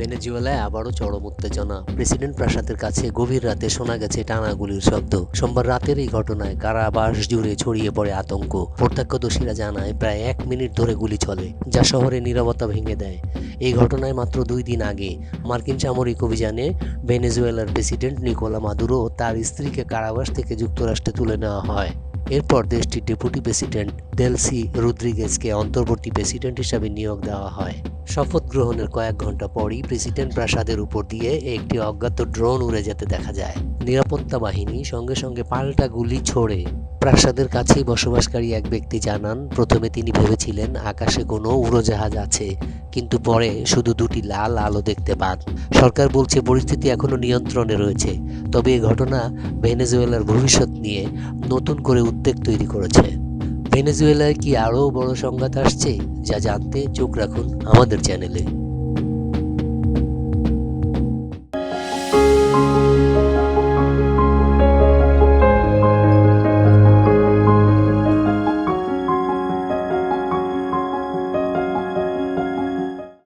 ভেনেজুয়েলায় আবারও চরম উত্তেজনা। প্রেসিডেন্ট প্রাসাদের কাছে গভীর রাতে শোনা গেছে টানা গুলির শব্দ। সোমবার রাতের এই ঘটনায় কারাবাস জুড়ে ছড়িয়ে পড়ে আতঙ্ক। প্রত্যক্ষদর্শীরা জানায়, প্রায় এক মিনিট ধরে গুলি চলে, যা শহরে নীরবতা ভেঙে দেয়। এই ঘটনায় মাত্র দুই দিন আগে মার্কিন সামরিক অভিযানে ভেনেজুয়েলার প্রেসিডেন্ট নিকোলা মাদুরো তার স্ত্রীকে কারাবাস থেকে যুক্তরাষ্ট্রে তুলে নেওয়া হয়। এরপর দেশটির ডেপুটি প্রেসিডেন্ট দেলসি রুদ্রিগেজকে অন্তর্বর্তী প্রেসিডেন্ট হিসাবে নিয়োগ দেওয়া হয়। শপথ গ্রহণের কয়েক ঘণ্টা পরই প্রেসিডেন্ট প্রাসাদের উপর দিয়ে একটি অজ্ঞাত ড্রোন উড়ে যেতে দেখা যায়। নিরাপত্তা বাহিনী সঙ্গে সঙ্গে পাল্টা গুলি ছোড়ে। প্রাসাদের কাছেই বসবাসকারী এক ব্যক্তি জানান, প্রথমে তিনি ভেবেছিলেন আকাশে কোনো উড়োজাহাজ আছে, কিন্তু পরে শুধু দুটি লাল আলো দেখতে পান। সরকার বলছে পরিস্থিতি এখনও নিয়ন্ত্রণে রয়েছে। তবে এ ঘটনা ভেনেজুয়েলার ভবিষ্যৎ নিয়ে নতুন করে উদ্বেগ তৈরি করেছে। ভেনেজুয়েলায় কি আরও বড় সংঘাত আসছে, যা জানতে চোখ রাখুন আমাদের চ্যানেলে।